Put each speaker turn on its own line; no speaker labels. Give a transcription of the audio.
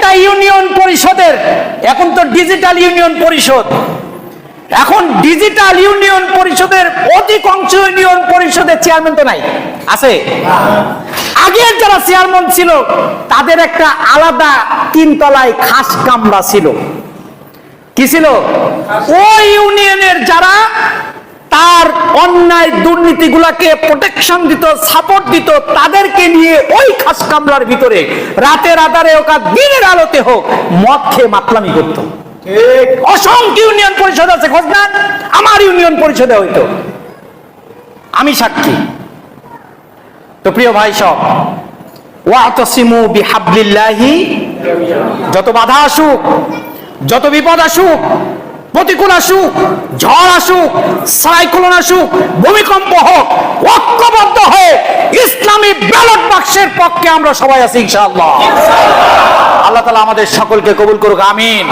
প্রত্যেকটা ইউনিয়ন পরিষদের এখন তো ডিজিটাল ইউনিয়ন পরিষদ। এখন ডিজিটাল ইউনিয়ন পরিষদের অধিকাংশ ইউনিয়ন পরিষদের চেয়ারম্যান তো নাই। আছে? আগের যারা চেয়ারম্যান ছিল তাদের একটা আলাদা তিনতলায় খাস কামরা ছিল। কি ছিল? ওই ইউনিয়নের যারা অন্যায় দুর্নীতিগুলাকে প্রোটেকশন দিত সাপোর্ট দিত তাদেরকে নিয়ে ওই খাস কামরার ভিতরে রাতের আধারে ওকা দিনের আলোতে হোক মদ খেয়ে মাতলামি করত। অসংখ্য ইউনিয়ন পরিষদ আছে খোঁজ আমার ইউনিয়ন পরিষদে হইতো। আমি সাক্ষী। তো প্রিয় ভাই সব ওয়াতসিমু বিহাবলিল্লাহি যত বাধা আসুক যত বিপদ আসুক প্রতিকূল আসুক ঝড় আসুক সাইক্লোন আসুক ভূমিকম্প হোক, ঐক্যবদ্ধ হয়ে ইসলামী ব্যালট বাক্সের পক্ষে আমরা সবাই আছি, ইনশাআল্লাহ। আল্লাহ তালা আমাদের সকলকে কবুল করুক, আমিন।